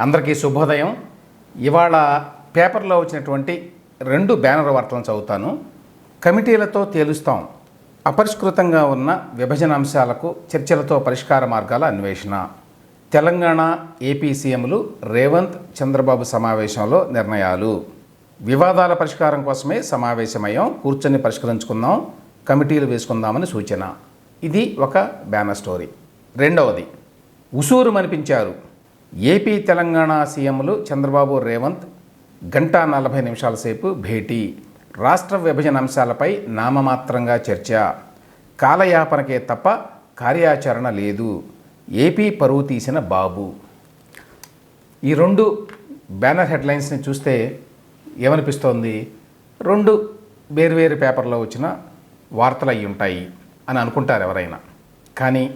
అందరికీ శుభోదయం. ఇవాళ పేపర్లో వచ్చినటువంటి రెండు బ్యానర్ వార్తలను చదువుతాను. కమిటీలతో తేలుస్తాం. అపరిష్కృతంగా ఉన్న విభజన అంశాలకు చర్చలతో పరిష్కార మార్గాల అన్వేషణ. తెలంగాణ ఏపీ సీఎంలు రేవంత్ చంద్రబాబు సమావేశంలో నిర్ణయాలు. వివాదాల పరిష్కారం కోసమే సమావేశమయ్యాం. కూర్చొని పరిష్కరించుకుందాం. కమిటీలు వేసుకుందామని సూచన. ఇది ఒక బ్యానర్ స్టోరీ. రెండవది. ఉసూరు మనిపించారు ఏపీ తెలంగాణ సీఎంలు చంద్రబాబు రేవంత్ గంట నలభై నిమిషాల సేపు భేటీ. రాష్ట్ర విభజన అంశాలపై నామమాత్రంగా చర్చ. కాలయాపనకే తప్ప కార్యాచరణ లేదు. ఏపీ పరువు తీసిన బాబు. ఈ రెండు బ్యానర్ హెడ్లైన్స్ని చూస్తే ఏమనిపిస్తోంది? రెండు వేరువేరు పేపర్లో వచ్చిన వార్తలు అయి ఉంటాయి అని అనుకుంటారు ఎవరైనా. కానీ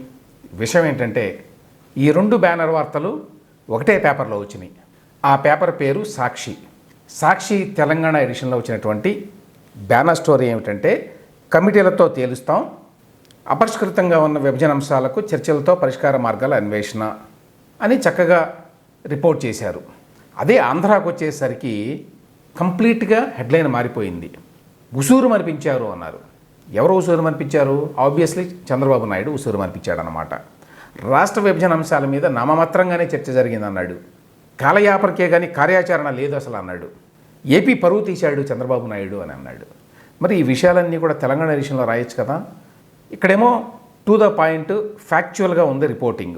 విషయం ఏంటంటే ఈ రెండు బ్యానర్ వార్తలు ఒకటే పేపర్లో వచ్చినాయి. ఆ పేపర్ పేరు సాక్షి. సాక్షి తెలంగాణ ఎడిషన్లో వచ్చినటువంటి బ్యానర్ స్టోరీ ఏమిటంటే కమిటీలతో తేలుస్తాం అపరిష్కృతంగా ఉన్న విభజన అంశాలకు చర్చలతో పరిష్కార మార్గాల అన్వేషణ అని చక్కగా రిపోర్ట్ చేశారు. అదే ఆంధ్రాకు వచ్చేసరికి కంప్లీట్గా హెడ్లైన్ మారిపోయింది. ఉసూరు మనిపించారు అన్నారు. ఎవరు ఉసూరు మనిపించారు ఆబ్వియస్లీ చంద్రబాబు నాయుడు ఉసూరు మనిపించాడనమాట రాష్ట్ర విభజన అంశాల మీద నామమాత్రంగానే చర్చ జరిగిందన్నాడు. కాలయాపరికే కానీ కార్యాచరణ లేదు అసలు అన్నాడు. ఏపీ పరువు తీశాడు చంద్రబాబు నాయుడు అని అన్నాడు. మరి ఈ విషయాలన్నీ కూడా తెలంగాణ ఎడిషన్లో రాయొచ్చు కదా? ఇక్కడేమో టు ద పాయింట్ ఫ్యాక్చువల్గా ఉంది రిపోర్టింగ్.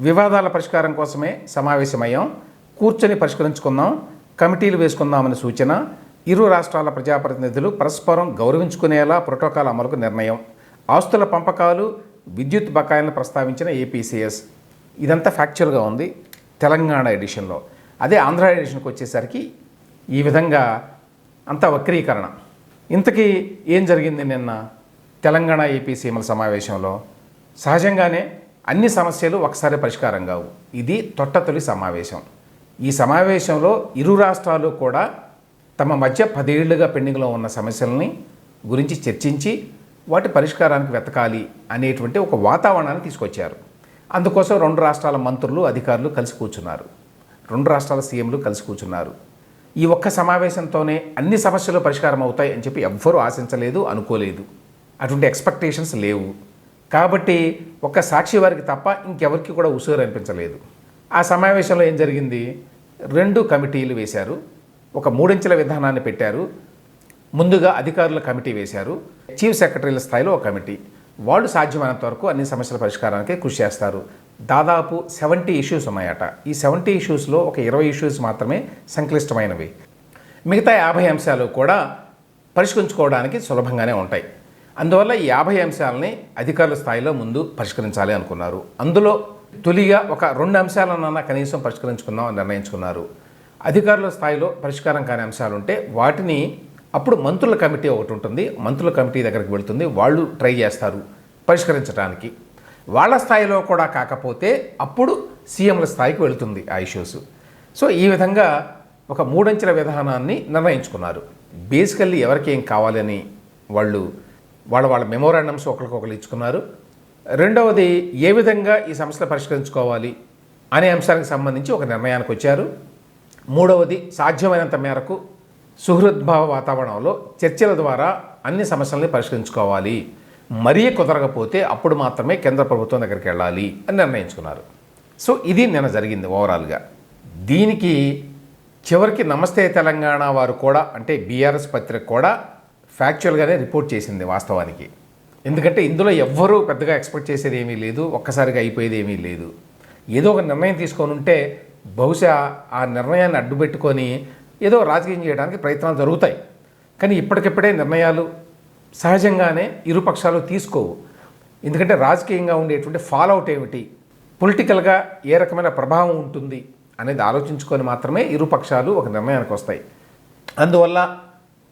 వివాదాల పరిష్కారం కోసమే సమావేశమయ్యాం. కూర్చొని పరిష్కరించుకుందాం. కమిటీలు వేసుకుందామని సూచన. ఇరు రాష్ట్రాల ప్రజాప్రతినిధులు పరస్పరం గౌరవించుకునేలా ప్రోటోకాల్ అమలుకు నిర్ణయం. ఆస్తుల పంపకాలు విద్యుత్ బకాయిలను ప్రస్తావించిన ఏపీసీఎస్. ఇదంతా ఫ్యాక్చువల్గా ఉంది తెలంగాణ ఎడిషన్లో. అదే ఆంధ్ర ఎడిషన్కి వచ్చేసరికి ఈ విధంగా అంతా వక్రీకరణ. ఇంతకీ ఏం జరిగింది నిన్న తెలంగాణ ఏపీ సీఎంల సమావేశంలో? సహజంగానే అన్ని సమస్యలు ఒకసారి పరిష్కారం కావు. ఇది తొట్టతొలి సమావేశం. ఈ సమావేశంలో ఇరు రాష్ట్రాలు కూడా తమ మధ్య పదేళ్ళుగా పెండింగ్లో ఉన్న సమస్యల్ని గురించి చర్చించి వాటి పరిష్కారానికి వెతకాలి అనేటువంటి ఒక వాతావరణాన్ని తీసుకొచ్చారు. అందుకోసం రెండు రాష్ట్రాల మంత్రులు అధికారులు కలిసి కూర్చున్నారు. రెండు రాష్ట్రాల సీఎంలు కలిసి కూర్చున్నారు. ఈ ఒక్క సమావేశంతోనే అన్ని సమస్యలు పరిష్కారం అవుతాయి అని చెప్పి ఎవ్వరూ ఆశించలేదు అనుకోలేదు. అటువంటి ఎక్స్పెక్టేషన్స్ లేవు. కాబట్టి ఒక్క సాక్షి వారికి తప్ప ఇంకెవరికి కూడా ఉసూరు అనిపించలేదు. ఆ సమావేశంలో ఏం జరిగింది? రెండు కమిటీలు వేశారు. ఒక మూడంచెల విధానాన్ని పెట్టారు. ముందుగా అధికారుల కమిటీ వేశారు. చీఫ్ సెక్రటరీల స్థాయిలో ఒక కమిటీ. వాళ్ళు సాధ్యమైనంత వరకు అన్ని సమస్యల పరిష్కారానికి కృషి చేస్తారు. దాదాపు సెవెంటీ ఇష్యూస్ ఉన్నాయట. ఈ సెవెంటీ ఇష్యూస్లో ఒక ఇరవై ఇష్యూస్ మాత్రమే సంక్లిష్టమైనవి. మిగతా యాభై అంశాలు కూడా పరిష్కరించుకోవడానికి సులభంగానే ఉంటాయి. అందువల్ల ఈ యాభై అంశాలని అధికారుల స్థాయిలో ముందు పరిష్కరించాలి అనుకున్నారు. అందులో తొలిగా ఒక రెండు అంశాలన్నా కనీసం పరిష్కరించుకుందాం అని నిర్ణయించుకున్నారు. అధికారుల స్థాయిలో పరిష్కారం కాని అంశాలు ఉంటే వాటిని అప్పుడు మంత్రుల కమిటీ ఒకటి ఉంటుంది. మంత్రుల కమిటీ దగ్గరికి వెళ్తుంది. వాళ్ళు ట్రై చేస్తారు పరిష్కరించడానికి వాళ్ళ స్థాయిలో కూడా కాకపోతే అప్పుడు సీఎంల స్థాయికి వెళుతుంది ఆ ఇష్యూస్ సో ఈ విధంగా ఒక మూడంచెల విధానాన్ని నిర్ణయించుకున్నారు. బేసికల్లీ ఎవరికి ఏం కావాలని వాళ్ళు వాళ్ళ వాళ్ళ మెమోరాండమ్స్ ఒకరికొకరు ఇచ్చుకున్నారు. రెండవది ఏ విధంగా ఈ సమస్యలు పరిష్కరించుకోవాలి అనే అంశానికి సంబంధించి ఒక నిర్ణయానికి వచ్చారు. మూడవది సాధ్యమైనంత మేరకు సుహృద్భావ వాతావరణంలో చర్చల ద్వారా అన్ని సమస్యల్ని పరిష్కరించుకోవాలి. మరీ కుదరకపోతే అప్పుడు మాత్రమే కేంద్ర ప్రభుత్వం దగ్గరికి వెళ్ళాలి అని నిర్ణయించుకున్నారు. సో ఇది నిన్న జరిగింది ఓవరాల్గా. దీనికి చివరికి నమస్తే తెలంగాణ వారు కూడా అంటే బీఆర్ఎస్ పత్రిక కూడా ఫ్యాక్చువల్గానే రిపోర్ట్ చేసింది వాస్తవానికి. ఎందుకంటే ఇందులో ఎవ్వరూ పెద్దగా ఎక్స్పెక్ట్ చేసేది ఏమీ లేదు ఒక్కసారిగా అయిపోయేది ఏమీ లేదు. ఏదో ఒక నిర్ణయం తీసుకొని ఉంటే బహుశా ఆ నిర్ణయాన్ని అడ్డుపెట్టుకొని ఏదో రాజకీయం చేయడానికి ప్రయత్నాలు జరుగుతాయి. కానీ ఇప్పటికిప్పుడే నిర్ణయాలు సహజంగానే ఇరు పక్షాలు తీసుకోవు. ఎందుకంటే రాజకీయంగా ఉండేటువంటి ఫాలోఅవుట్ ఏమిటి? పొలిటికల్గా ఏ రకమైన ప్రభావం ఉంటుంది అనేది ఆలోచించుకొని మాత్రమే ఇరు పక్షాలు ఒక నిర్ణయానికి వస్తాయి. అందువల్ల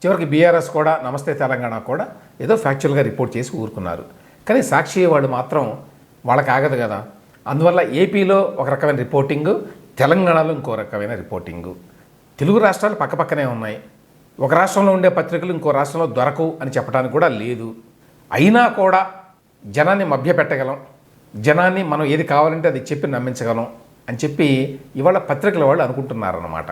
చివరికి బీఆర్ఎస్ కూడా నమస్తే తెలంగాణ కూడా ఏదో ఫ్యాక్చువల్గా రిపోర్ట్ చేసి ఊరుకున్నారు. కానీ సాక్షి వాళ్ళు మాత్రం వాళ్ళకి ఆగదు కదా. అందువల్ల ఏపీలో ఒక రకమైన రిపోర్టింగు తెలంగాణలో ఇంకో రకమైన రిపోర్టింగు తెలుగు రాష్ట్రాలు పక్కపక్కనే ఉన్నాయి. ఒక రాష్ట్రంలో ఉండే పత్రికలు ఇంకో రాష్ట్రంలో దొరకవు అని చెప్పడానికి కూడా లేదు. అయినా కూడా జనాన్ని మభ్యపెట్టగలం. జనాన్ని మనం ఏది కావాలంటే అది చెప్పి నమ్మించగలం అని చెప్పి ఇవాళ పత్రికల వాళ్ళు అనుకుంటున్నారన్నమాట.